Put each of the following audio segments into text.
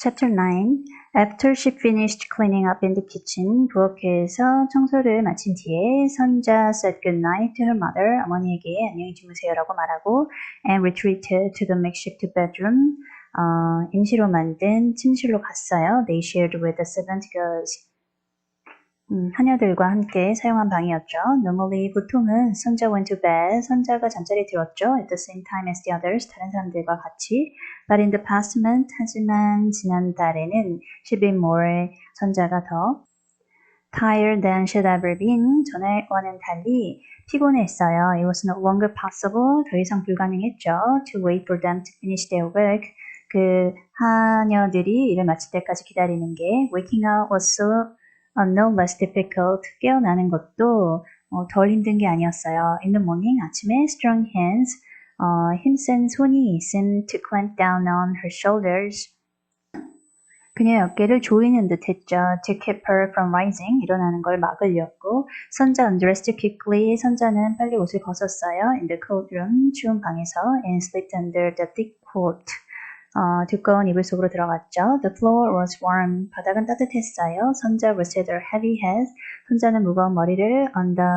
Chapter 9 After she finished cleaning up in the kitchen, 부엌에서 청소를 마친 뒤에 선자 said goodnight to her mother, 어머니에게 안녕히 주무세요라고 말하고 and retreated to the makeshift bedroom, 어, 임시로 만든 침실로 갔어요. They shared with the servant girls. 음, 하녀들과 함께 사용한 방이었죠. Normally, 보통은 선자 went to bed, 선자가 잠자리에 들었죠. At the same time as the others, 다른 사람들과 같이. But in the past month, 하지만 지난달에는 she'd been more, 선자가 더 tired than she'd ever been, 전에와는 달리 피곤했어요. It was no longer possible, 더 이상 불가능했죠. To wait for them to finish their work. 그 하녀들이 일을 마칠 때까지 기다리는 게 waking up was so uh, no less difficult. 깨어나는 것도 어, 덜 힘든 게 아니었어요. In the morning, 아침에 strong hands, 어, 힘센 손이 seemed to clamp down on her shoulders. 그녀의 어깨를 조이는 듯 했죠. To keep her from rising, 일어나는 걸 막으려고. 선자 undressed quickly, 선자는 빨리 옷을 벗었어요. In the cold room, 추운 방에서 and slipped under the thick coat. 어, 두꺼운 이불 속으로 들어갔죠. The floor was warm. 바닥은 따뜻했어요. 선자 rested her heavy head. 선자는 무거운 머리를 on the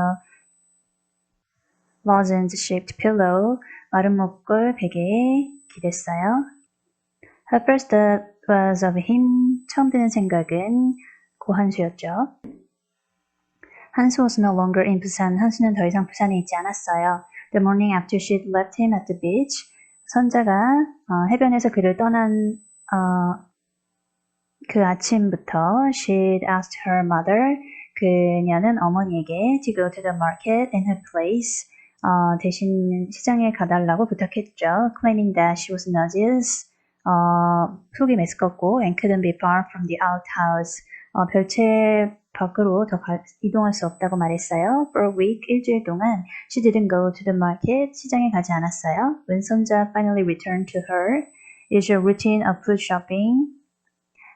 lozenge-shaped pillow, 마른 목골 베개에 기댔어요. Her first thought was of him. 처음 드는 생각은 고한수였죠. 한수 was no longer in 부산. 한수는 더 이상 부산에 있지 않았어요. The morning after she'd left him at the beach, 선자가 어, 해변에서 그를 떠난 어, 그 아침부터 she'd asked her mother 그녀는 어머니에게 to go to the market in her place 어, 대신 시장에 가달라고 부탁했죠. claiming that she was nauseous 어, 속이 메스껍고 and couldn't be far from the outhouse 어, 별채 밖으로 더 가, 이동할 수 없다고 말했어요. For a week, 일주일 동안 she didn't go to the market, 시장에 가지 않았어요. 선자 finally returned to her, your routine of food shopping.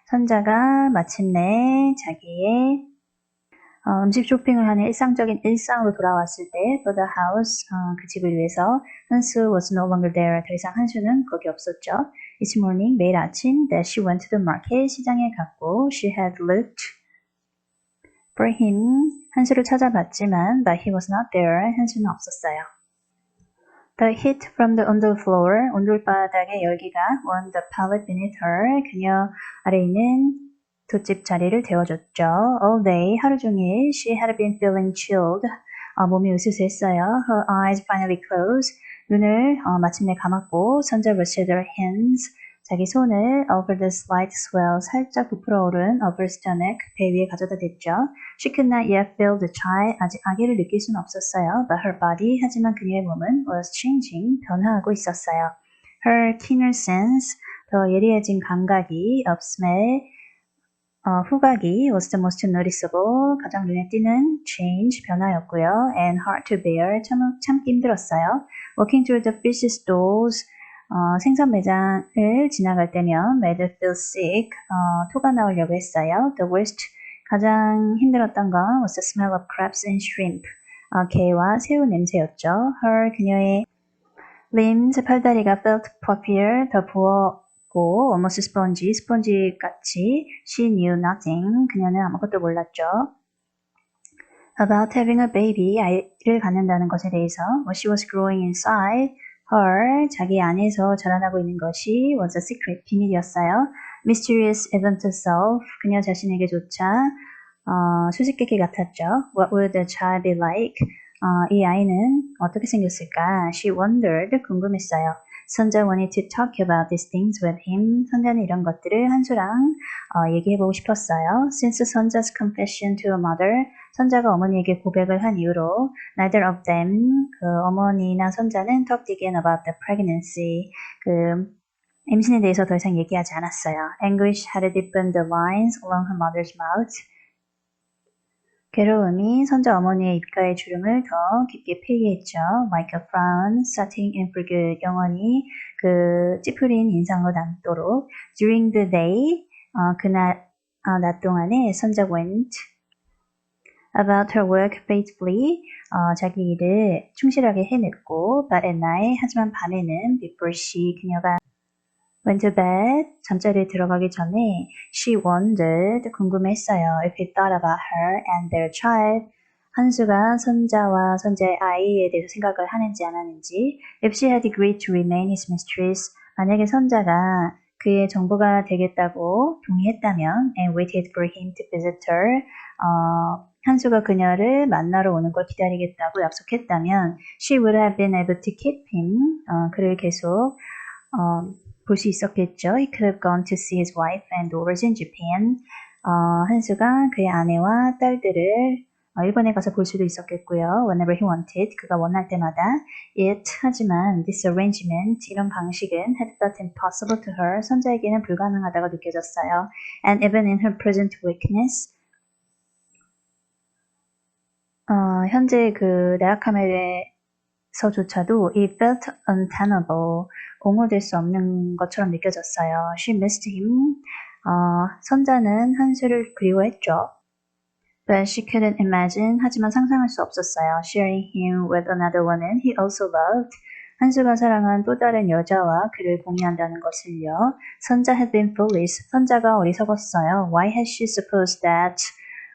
선자가 마침내 자기의 어, 음식 쇼핑을 하는 일상적인 일상으로 돌아왔을 때, for the house, 어, 그 집을 위해서, 한수 was no longer there. 더 이상 한수는 거기 없었죠. Each morning, 매일 아침, that she went to the market, 시장에 갔고, she had looked for him, 한수를 찾아봤지만, but he was not there. 한수는 없었어요. The heat from the underfloor, 온돌바닥의 열기가 warmed the pallet beneath her. 그녀 아래 있는 돛집 자리를 데워줬죠. All day, 하루 종일, she had been feeling chilled. 어, 몸이 으스스했어요. Her eyes finally closed. 눈을 어, 마침내 감았고, 선자 rested her hands. 자기 손을 over the slight swell, 살짝 부풀어 오른 of her stomach, 배 위에 가져다 댔죠. She could not yet feel the child, 아직 아기를 느낄 수는 없었어요. But her body, 하지만 그녀의 몸은 was changing, 변화하고 있었어요. Her keener sense, 더 예리해진 감각이 of smell, 어, 후각이 was the most noticeable, 가장 눈에 띄는 change, 변화였고요. and hard to bear, 참, 참기 힘들었어요. Walking through the fish stalls, 어, 생선 매장을 지나갈 때면 made feel sick, 어, 토가 나오려고 했어요. The worst, 가장 힘들었던 건 was the smell of crabs and shrimp, 어, 게와 새우 냄새였죠. Her, 그녀의 limbs, 팔다리가 felt puffier, 더 부어 고 almost spongy, 스펀지 같이 she knew nothing. 그녀는 아무것도 몰랐죠. About having a baby, 아이를 갖는다는 것에 대해서 what she was growing inside her, 자기 안에서 자라나고 있는 것이 was a secret, 비밀이었어요. Mysterious even to self, 그녀 자신에게조차 어, 수수께끼 같았죠. What would the child be like? 어, 이 아이는 어떻게 생겼을까? She wondered, 궁금했어요. 선자 wanted to talk about these things with him. 선자는 이런 것들을 한수랑 어, 얘기해보고 싶었어요. Since 선자's confession to a mother, 선자가 어머니에게 고백을 한 이후로 neither of them, 그 어머니나 선자는 talked again about the pregnancy. 그 임신에 대해서 더 이상 얘기하지 않았어요. Anguish had deepened the lines along her mother's mouth. 괴로움이 선자 어머니의 입가의 주름을 더 깊게 피게 했죠. Like a frown, starting and for good. 영원히 그 찌푸린 인상으로 남도록. During the day, 어, 그날 어, 낮 동안에 선자 went about her work faithfully. 어, 자기 일을 충실하게 해냈고, but at night, 하지만 밤에는 before she, 그녀가 went to bed. 잠자리에 들어가기 전에 she wondered. 궁금했어요. if he thought about her and their child. 한수가 손자와 손자의 아이에 대해서 생각을 하는지 안 하는지. if she had agreed to remain his mistress. 만약에 손자가 그의 정보가 되겠다고 동의했다면 and waited for him to visit her. 어, 한수가 그녀를 만나러 오는 걸 기다리겠다고 약속했다면 she would have been able to keep him. 어, 그를 계속 어, 볼 수 있었겠죠. He could have gone to see his wife and daughters in Japan. 어, 한수가 그의 아내와 딸들을 어, 일본에 가서 볼 수도 있었겠고요. Whenever he wanted, 그가 원할 때마다. It, 하지만 this arrangement, 이런 방식은 had felt impossible to her. 선자에게는 불가능하다고 느껴졌어요. And even in her present weakness, 어, 현재 그 내약함에서조차도 it felt untenable, 옹호될 수 없는 것처럼 느껴졌어요. She missed him. 어, 선자는 한수를 그리워했죠. But she couldn't imagine, 하지만 상상할 수 없었어요. Sharing him with another woman he also loved. 한수가 사랑한 또 다른 여자와 그를 공유한다는 것을요. 선자 had been foolish. 선자가 어리석었어요. Why had she supposed that?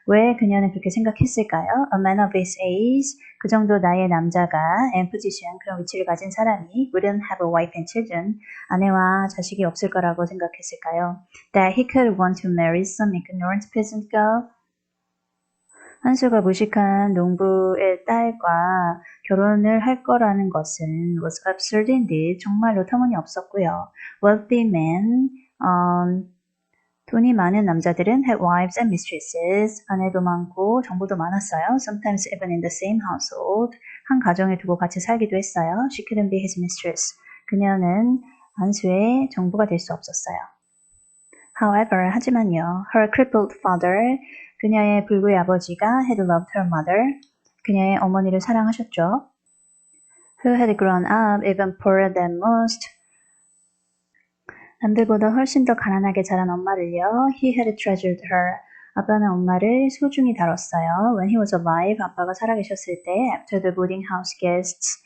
왜 그녀는 그렇게 생각했을까요? A man of his age, 그 정도 나이의 남자가 and position, 그런 위치를 가진 사람이 wouldn't have a wife and children, 아내와 자식이 없을 거라고 생각했을까요? That he could want to marry some ignorant peasant girl, 한수가 무식한 농부의 딸과 결혼을 할 거라는 것은 was absurd indeed. 정말로 터무니없었고요. Wealthy men, 음, 돈이 많은 남자들은 had wives and mistresses. 아내도 많고 정보도 많았어요. Sometimes even in the same household. 한 가정에 두고 같이 살기도 했어요. She couldn't be his mistress. 그녀는 한수의 정부가 될 수 없었어요. However, 하지만요, her crippled father, 그녀의 불구의 아버지가 had loved her mother, 그녀의 어머니를 사랑하셨죠. Who had grown up even poorer than most, 남들보다 훨씬 더 가난하게 자란 엄마를요. He had treasured her. 아빠는 엄마를 소중히 다뤘어요. When he was alive, 아빠가 살아계셨을 때, after the boarding house guests,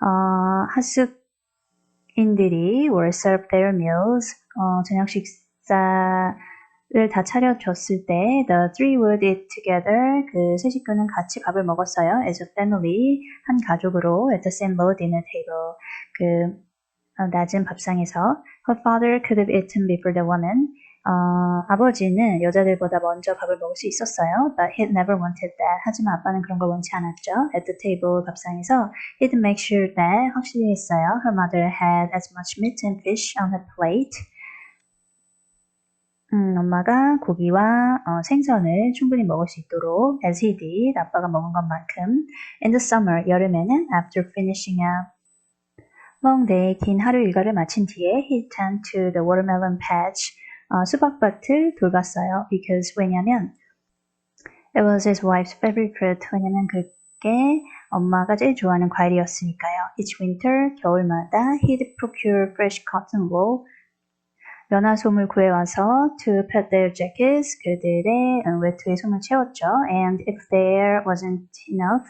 어, 하숙인들이 were served their meals, 어, 저녁 식사를 다 차려줬을 때, the three would eat together, 그 세 식구는 같이 밥을 먹었어요. as a family, 한 가족으로, at the same low dinner table, 그 어, 낮은 밥상에서 her father could have eaten before the woman. 어, 아버지는 여자들보다 먼저 밥을 먹을 수 있었어요. But he never wanted that. 하지만 아빠는 그런 걸 원치 않았죠. At the table 밥상에서 he'd make sure that 확실히 했어요. Her mother had as much meat and fish on her plate. 음, 엄마가 고기와 어, 생선을 충분히 먹을 수 있도록 as he did, 아빠가 먹은 것만큼. In the summer, 여름에는 after finishing up long 긴 하루 일과를 마친 뒤에 he turned to the watermelon patch, 어, 수박밭을 돌봤어요. Because 왜냐면 it was his wife's favorite fruit. 왜냐면 그게 엄마가 제일 좋아하는 과일이었으니까요. Each winter, 겨울마다 he'd procure fresh cotton wool, 연화솜을 구해와서 to pad their jackets, 그들의 외투에 솜을 채웠죠. And if there wasn't enough,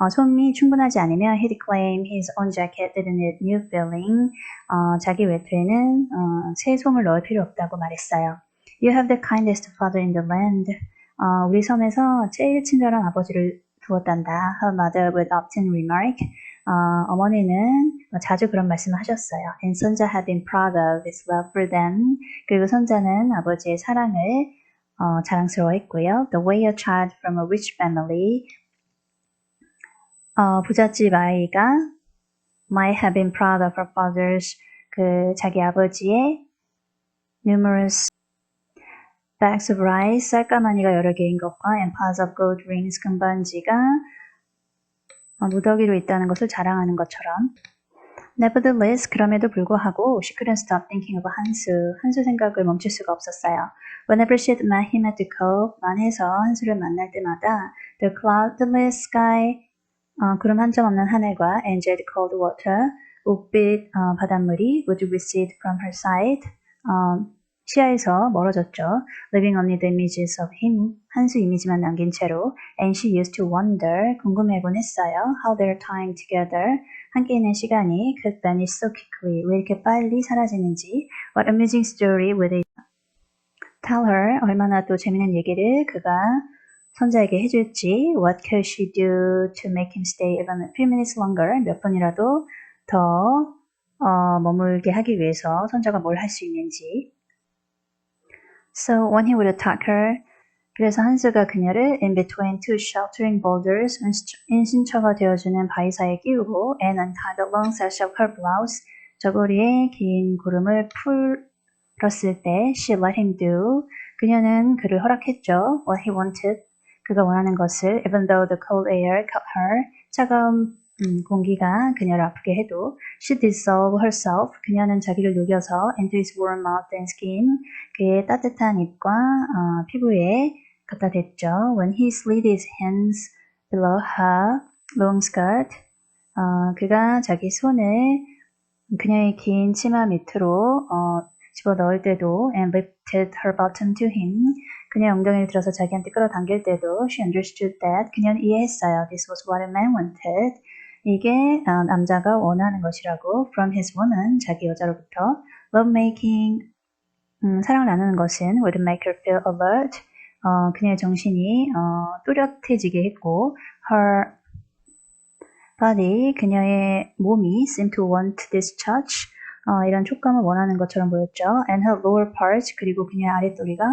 어, 솜이 충분하지 않으면 he'd claim his own jacket didn't need new filling. 어, 자기 외투에는 어, 새 솜을 넣을 필요 없다고 말했어요. You have the kindest father in the land. 어, 우리 섬에서 제일 친절한 아버지를 두었단다. Her mother would often remark. 어, 어머니는 자주 그런 말씀을 하셨어요. And 선자 had been proud of his love for them. 그리고 선자는 아버지의 사랑을 어, 자랑스러워했고요. The way a child from a rich family 어, 부잣집 아이가 might have been proud of her father's 그 자기 아버지의 numerous bags of rice 쌀가마니가 여러 개인 것과 and piles of gold rings 금반지가 어, 무더기로 있다는 것을 자랑하는 것처럼 Nevertheless, 그럼에도 불구하고 she couldn't stop thinking of 한수, 한수 생각을 멈출 수가 없었어요. Whenever she had met him at the cove, 만에서 한수를 만날 때마다 the cloudless sky, 어, 구름 한 점 없는 하늘과 angeled cold water, 옥빛 어, 바닷물이 would recede from her sight, 어, 시야에서 멀어졌죠. Living only the images of him, 한수 이미지만 남긴 채로, and she used to wonder, 궁금해곤 했어요. How they're tying together, 함께 있는 시간이 could vanish so quickly. 왜 이렇게 빨리 사라지는지. What amusing story would it tell her? 얼마나 또 재밌는 얘기를 그가 손자에게 해줄지. What could she do to make him stay even a few minutes longer? 몇 분이라도 더 어, 머물게 하기 위해서 손자가 뭘 할 수 있는지. So when he would attack her, 그래서 한스가 그녀를 in between two sheltering boulders 인신처가 되어주는 바위 사이에 끼우고 and untied the long sash of her blouse 저고리에 긴 구름을 풀었을 때 she let him do 그녀는 그를 허락했죠 what he wanted 그가 원하는 것을 even though the cold air cut her 차가운 음, 공기가 그녀를 아프게 해도 she dissolved herself 그녀는 자기를 녹여서 into his warm mouth and skin 그의 따뜻한 입과 어, 피부에 갖다 댔죠. When he slid his hands below her long skirt 어, 그가 자기 손을 그녀의 긴 치마 밑으로 어, 집어 넣을 때도 and lifted her bottom to him 그녀의 엉덩이를 들어서 자기한테 끌어당길 때도 she understood that 그녀는 이해했어요. This was what a man wanted. 이게 어, 남자가 원하는 것이라고 from his woman 자기 여자로부터 love making 음, 사랑을 나누는 것은 would make her feel alert 어, 그녀의 정신이 어, 또렷해지게 했고 her body 그녀의 몸이 seemed to want this touch 어, 이런 촉감을 원하는 것처럼 보였죠 and her lower part 그리고 그녀의 아랫도리가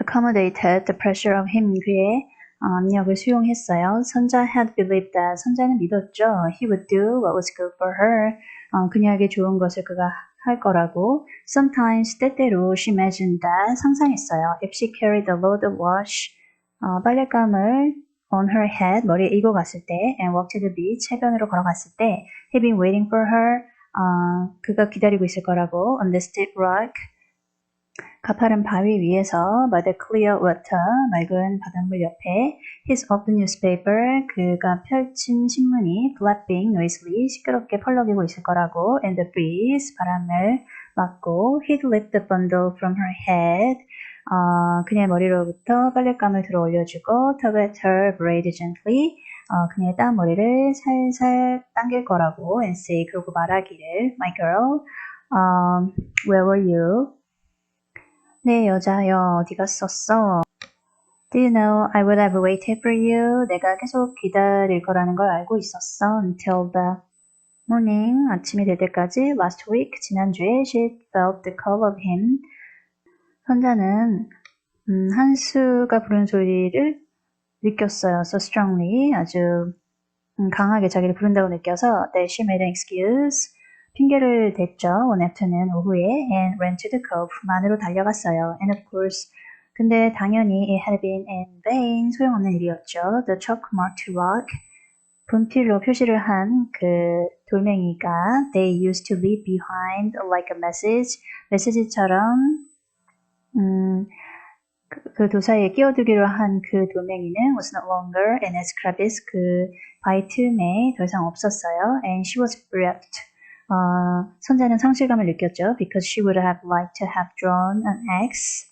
accommodated the pressure of him 그의 압력을 수용했어요. 선자 had believed that 선자는 믿었죠. He would do what was good for her. 어, 그녀에게 좋은 것을 그가 할 거라고. Sometimes 때때로 she imagined that 상상했어요. If she carried the load of wash 어, 빨랫감을 on her head 머리에 이고 갔을 때 and walked to the beach 해변으로 걸어갔을 때 he been waiting for her 어, 그가 기다리고 있을 거라고 on the steep rock 가파른 바위 위에서 by the clear water 맑은 바닷물 옆에 his open newspaper 그가 펼친 신문이 flapping noisily 시끄럽게 펄럭이고 있을 거라고 and the breeze 바람을 맞고 he'd lift the bundle from her head 어, 그녀의 머리로부터 빨랫감을 들어 올려주고 tug at her braid gently 어, 그녀의 땀 머리를 살살 당길 거라고 and say 그러고 말하기를 my girl um, where were you 네, 여자여, 어디 갔었어? Do you know I would have waited for you? 내가 계속 기다릴 거라는 걸 알고 있었어. Until the morning, 아침이 될 때까지. Last week, 지난주에 she felt the call of him. 선자는 음, 한수가 부르는 소리를 느꼈어요. So strongly, 아주 음, 강하게 자기를 부른다고 느껴서 that she made an excuse. 핑계를 댔죠. one afternoon 오후에 and ran to the cove 만으로 달려갔어요. And of course 근데 당연히 it had been in vain 소용없는 일이었죠. The chalk marked rock 분필로 표시를 한 그 돌멩이가 they used to leave behind like a message 메시지처럼 음, 그, 그 도사에 끼워두기로 한 그 돌멩이는 was no longer its crevice 그 바위 틈에 더 이상 없었어요. And she was bereft 어, 선자는 상실감을 느꼈죠. Because she would have liked to have drawn an X.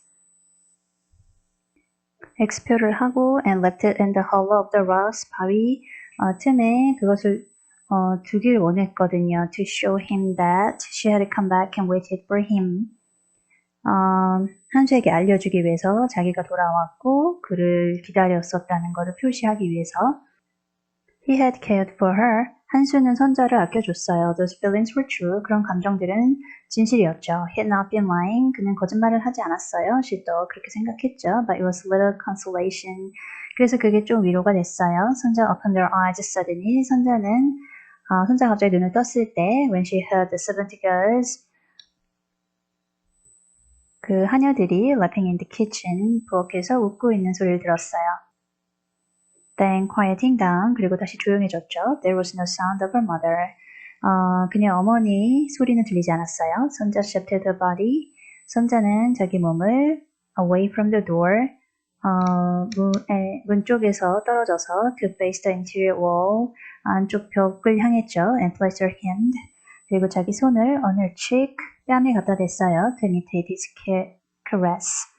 X표를 하고 and left it in the hollow of the rocks. 바위 어, 틈에 그것을 어, 두길 원했거든요. To show him that she had come back and waited for him. 어, 한수에게 알려주기 위해서 자기가 돌아왔고 그를 기다렸었다는 것을 표시하기 위해서 He had cared for her. 한수는 선자를 아껴줬어요. Those feelings were true. 그런 감정들은 진실이었죠. He had not been lying. 그는 거짓말을 하지 않았어요. She도 그렇게 생각했죠. But it was little consolation. 그래서 그게 좀 위로가 됐어요. 선자 opened her eyes suddenly. 선자는 어, 선자가 갑자기 눈을 떴을 때 when she heard the seventy girls 그 하녀들이 laughing in the kitchen 부엌에서 웃고 있는 소리를 들었어요. Then quieting down 그리고 다시 조용해졌죠. There was no sound of her mother. 어, 그녀 어머니 소리는 들리지 않았어요. 선자 shifted her body. 선자는 자기 몸을 away from the door 어, 문 에, 문 쪽에서 떨어져서 to face the interior wall 안쪽 벽을 향했죠. and placed her hand 그리고 자기 손을 on her cheek 뺨에 갖다 댔어요. to imitate his caress.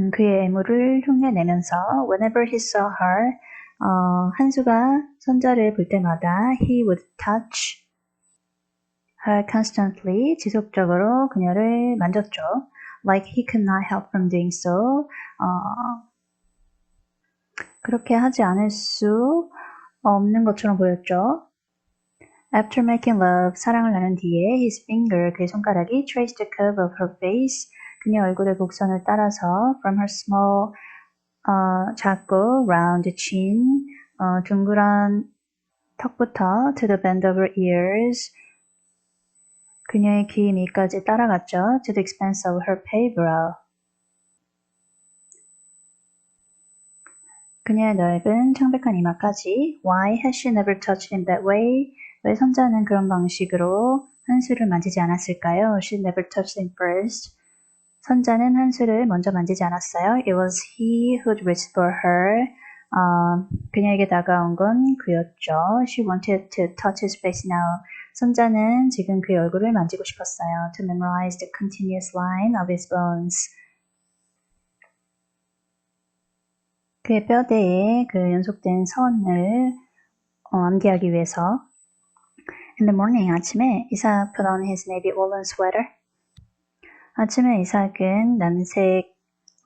음, 그의 애무를 흉내내면서 whenever he saw her 어, 한수가 손자를 볼 때마다 he would touch her constantly 지속적으로 그녀를 만졌죠. Like he could not help from doing so. 어, 그렇게 하지 않을 수 없는 것처럼 보였죠. After making love, 사랑을 나눈 뒤에 his finger, 그의 손가락이 traced the curve of her face, 그녀 얼굴의 곡선을 따라서 from her small, 어, 작고 round chin, 어, 둥그런 턱부터 to the bend of her ears, 그녀의 귀 밑까지 따라갔죠. to the expense of her pale brow. 그녀의 넓은 창백한 이마까지. Why has she never touched him that way? 왜 손자는 그런 방식으로 한수를 만지지 않았을까요? She never touched him first. 손자는 한수를 먼저 만지지 않았어요. It was he who'd reached for her. 어, 그녀에게 다가온 건 그였죠. She wanted to touch his face now. 손자는 지금 그의 얼굴을 만지고 싶었어요. To memorize the continuous line of his bones. 그의 뼈대에 그 연속된 선을 어, 암기하기 위해서 In the morning, 아침에 이삭 put on his navy woolen sweater. 아침에 이삭은 남색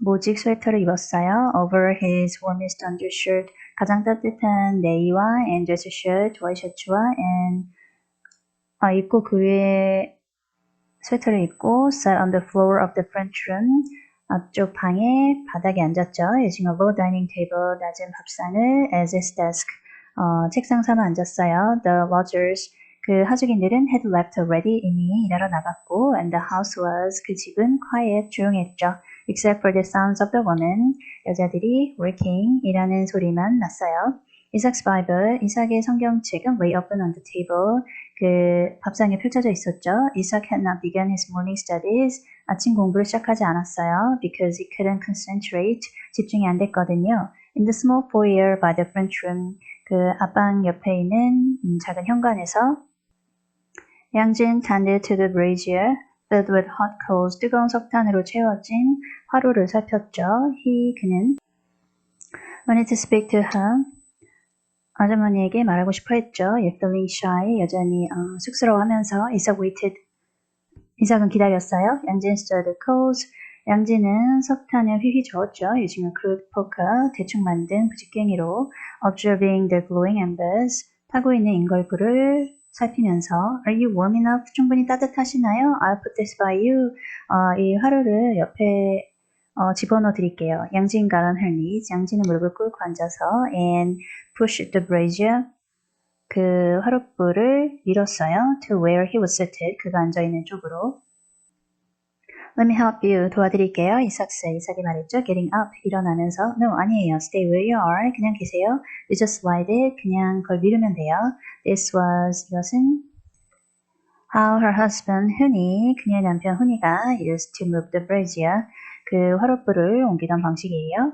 모직 스웨터를 입었어요. Over his warmest undershirt, 가장 따뜻한 네이와 and dress shirt, 와이셔츠와 and 아, 입고 그 위에 스웨터를 입고 sat on the floor of the French room. 앞쪽 방에 바닥에 앉았죠. using a low dining table, 낮은 밥상을 as his desk. 어, 책상 삼아 앉았어요. The lodgers, 그 하숙인들은 had left already, 이미 일하러 나갔고, and the house was, 그 집은 quiet, 조용했죠. except for the sounds of the women, 여자들이 working, 일하는 소리만 났어요. 이삭's Bible, 이삭의 성경책은 lay open on the table, 그 밥상에 펼쳐져 있었죠. 이삭 had not begun his morning studies, 아침 공부를 시작하지 않았어요. because he couldn't concentrate, 집중이 안 됐거든요. In the small foyer by the French room, 그 앞방 옆에 있는 음, 작은 현관에서 양진 tended to the brazier filled with hot coals, 뜨거운 석탄으로 채워진 화로를 살폈죠. he, 그는 wanted to speak to her, 아주머니에게 말하고 싶어 했죠. Yet feeling shy, 여전히 어, 쑥스러워하면서 이삭 waited, 이삭은 기다렸어요. 양진 stood coals, 양진은 석탄을 휘휘 저었죠. using a crude poker, 대충 만든 부직갱이로 observing the glowing embers, 타고 있는 인걸불을 살피면서 Are you warm enough? 충분히 따뜻하시나요? I'll put this by you. 어, 이 화로를 옆에 어, 집어넣어 드릴게요. 양진 on her knees. 양진은 무릎을 꿇고 앉아서 and pushed the brazier. 그 화롯불을 밀었어요. To where he was seated. 그가 앉아 있는 쪽으로. Let me help you. 도와드릴게요. 이삭 said. 이삭이 말했죠. Getting up. 일어나면서. No, 아니에요. Stay where you are. 그냥 계세요. You just slide it. 그냥 그걸 밀으면 돼요. This was, 이것은 how her husband, 흔히, 그녀의 남편 흔히가 used to move the brazier. 그 화롯불을 옮기던 방식이에요.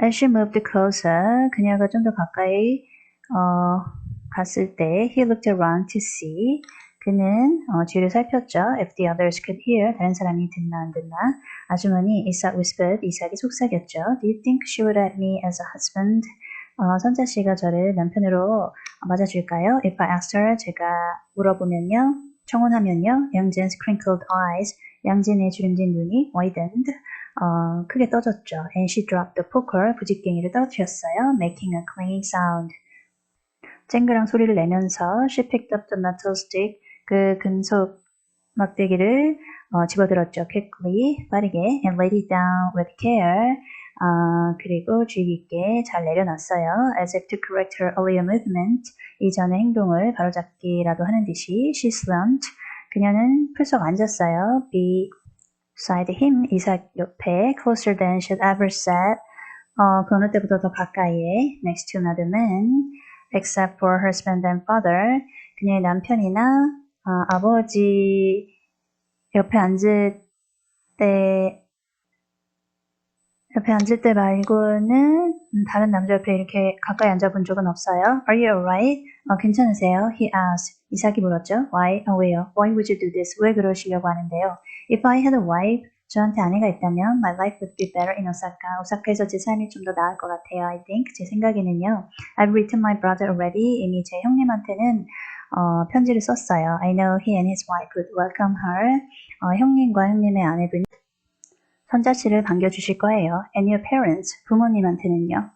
As she moved closer, 그녀가 좀 더 가까이 어, 갔을 때 he looked around to see. 그는 어, 뒤를 살폈죠. If the others could hear, 다른 사람이 듣나 안 듣나. 아주머니 이삭 whispered, 이삭이 속삭였죠. Do you think she would have me as a husband? 어, 선자 씨가 저를 남편으로 맞아줄까요? If I asked her, 제가 물어보면요. 청혼하면요. 양진's crinkled eyes, 양진의 주름진 눈이 widened, 어, 크게 떠졌죠. And she dropped the poker, 부직갱이를 떨어뜨렸어요. Making a clanging sound. 쨍그랑 소리를 내면서 she picked up the metal stick, 그 금속 막대기를 어, 집어들었죠. quickly, 빠르게, and laid it down with care. 어, 그리고 주의 깊게 잘 내려놨어요. As if to correct her earlier movement, 이전의 행동을 바로잡기라도 하는 듯이 she slumped. 그녀는 풀썩 앉았어요. beside him, 이삭 옆에 closer than she'd ever sat. 어, 그 어느 때보다 더 가까이에 next to another man, except for her husband and father. 그녀의 남편이나 어, 아버지 옆에 앉을 때 옆에 앉을 때 말고는 다른 남자 옆에 이렇게 가까이 앉아본 적은 없어요. Are you alright? 어, 괜찮으세요? He asked. 이삭이 물었죠. Why? 어, 왜요? Why would you do this? 왜 그러시려고 하는데요? If I had a wife, 저한테 아내가 있다면 my life would be better in Osaka. 오사카에서 제 삶이 좀 더 나을 것 같아요. I think 제 생각에는요. I've written my brother already. 이미 제 형님한테는 어, 편지를 썼어요. I know he and his wife would welcome her. 어, 형님과 형님의 아내분이 선자 씨를 반겨주실 거예요. And your parents, 부모님한테는요.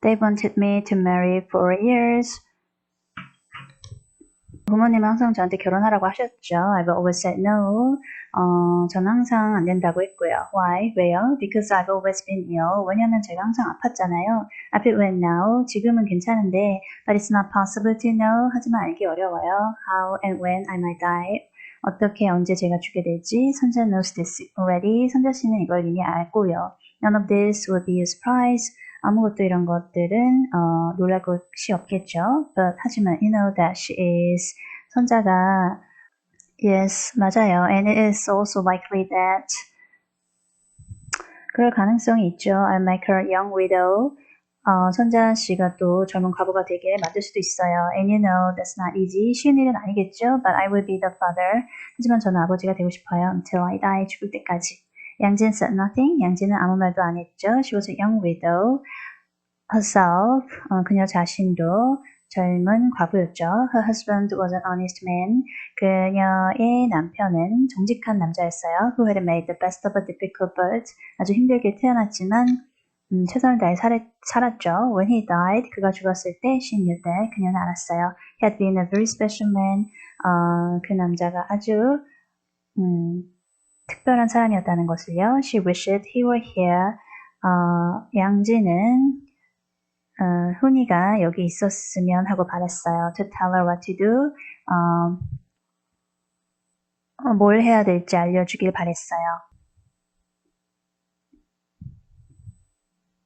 They wanted me to marry for years. 부모님은 항상 저한테 결혼하라고 하셨죠. I've always said no. 어, 저는 항상 안 된다고 했고요. Why? 왜요? Because I've always been ill. 왜냐면 제가 항상 아팠잖아요. I feel well now. 지금은 괜찮은데, but it's not possible to know. 하지만 알기 어려워요. How and when I might die. 어떻게 언제 제가 죽게 될지 선자 knows this already. 선자 씨는 이걸 이미 알고요. None of this will be a surprise. 아무것도 이런 것들은 어, 놀랄 것이 없겠죠. But 하지만 you know that she is 선자가 yes 맞아요. And it is also likely that 그럴 가능성이 있죠. I make her young widow. 어, 선자 씨가 또 젊은 과부가 되게 만들 수도 있어요. And you know that's not easy. 쉬운 일은 아니겠죠. But I will be the father. 하지만 저는 아버지가 되고 싶어요. Until I die. 죽을 때까지. 양진 said nothing. 양진은 아무 말도 안 했죠. She was a young widow. Herself. 어, 그녀 자신도 젊은 과부였죠. Her husband was an honest man. 그녀의 남편은 정직한 남자였어요. Who had made the best of a difficult birth. 아주 힘들게 태어났지만 음, 최선을 다해 살, 살았죠. When he died, 그가 죽었을 때 she knew that 그녀는 알았어요. He had been a very special man. 어, 그 남자가 아주 음, 특별한 사람이었다는 것을요. She wished he were here. 어, 양지는 어, 훈이가 여기 있었으면 하고 바랬어요. To tell her what to do. 어, 어, 뭘 해야 될지 알려주길 바랬어요.